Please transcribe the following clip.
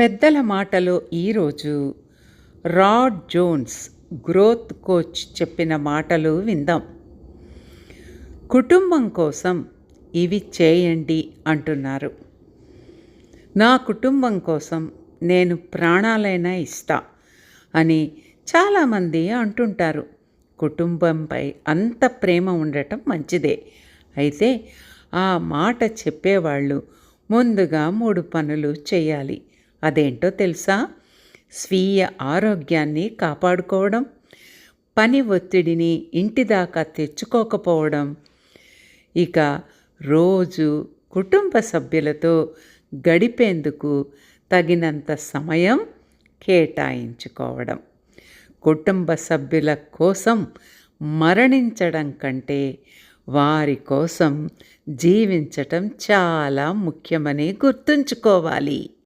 పెద్దల మాటలో ఈరోజు రాడ్ జోన్స్ గ్రోత్ కోచ్ చెప్పిన మాటలు విందాం. కుటుంబం కోసం ఇవి చేయండి అంటున్నారు. నా కుటుంబం కోసం నేను ప్రాణాలైనా ఇస్తా అని చాలామంది అంటుంటారు. కుటుంబంపై అంత ప్రేమ ఉండటం మంచిదే. అయితే ఆ మాట చెప్పేవాళ్ళు ముందుగా మూడు పనులు చేయాలి. అదేంటో తెలుసా? స్వీయ ఆరోగ్యాన్ని కాపాడుకోవడం పని ఒత్తిడిని ఇంటి దాకా తెచ్చుకోకపోవడం. ఇక రోజు కుటుంబ సభ్యులతో గడిపేందుకు తగినంత సమయం కేటాయించుకోవడం. కుటుంబ సభ్యుల కోసం మరణించడం కంటే వారి కోసం జీవించటం చాలా ముఖ్యమని గుర్తుంచుకోవాలి.